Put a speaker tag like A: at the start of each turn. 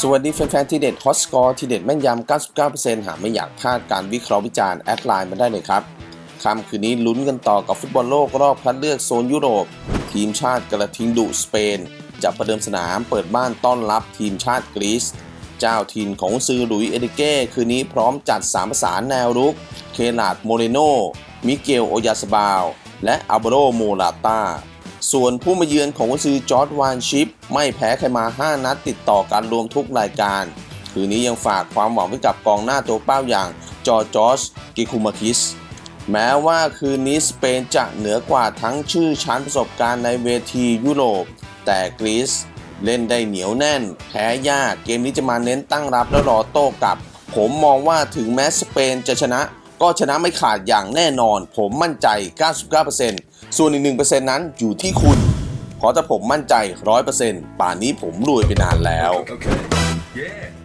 A: สวัสดีแฟนๆ ที่เด็ดฮอตสกอร์ที่เด็ดแม่นยำ 99%หาไม่อยากพลาดการวิเคราะห์วิจารณ์แอดไลน์มาได้เลยครับค่ำคืนนี้ลุ้นกันต่อกับฟุตบอลโลกรอบคัดเลือกโซนยุโรป ทีมชาติกระทิงดุสเปน จะประเดิมสนามเปิดบ้านต้อนรับทีมชาติกรีซเจ้าถิ่นของซือหลุยส์เอริเก้คืนนี้พร้อมจัดสามประสานแนวรุก เคลาดโมเรโน มิเกลโอยาสบาว และอัลโบโรโมลาตา ส่วนผู้มาเยือนของกุนซือจอร์ดวานชิป ไม่แพ้ใครมา 5 นัดติดต่อกันรวมทุกรายการ คืนนี้ยังฝากความหวังไว้กับกองหน้าตัวเป้าอย่างจอร์จอสกิคุมาคิส แม้ว่าคืนนี้สเปนจะเหนือกว่าทั้งชื่อชั้นประสบการณ์ในเวทียุโรป แต่กรีซเล่นได้เหนียวแน่น แพ้ยาก เกมนี้จะมาเน้นตั้งรับแล้วรอโต้กลับ ผมมองว่าถึงแม้สเปนจะชนะ ก็ชนะไม่ขาดอย่างแน่นอน ผมมั่นใจ 99%ส่วนอีก1%นั้นอยู่ที่คุณเพราะถ้าผมมั่นใจ 100%ป่านนี้ผมรวยไปนานแล้ว
B: Okay. Yeah.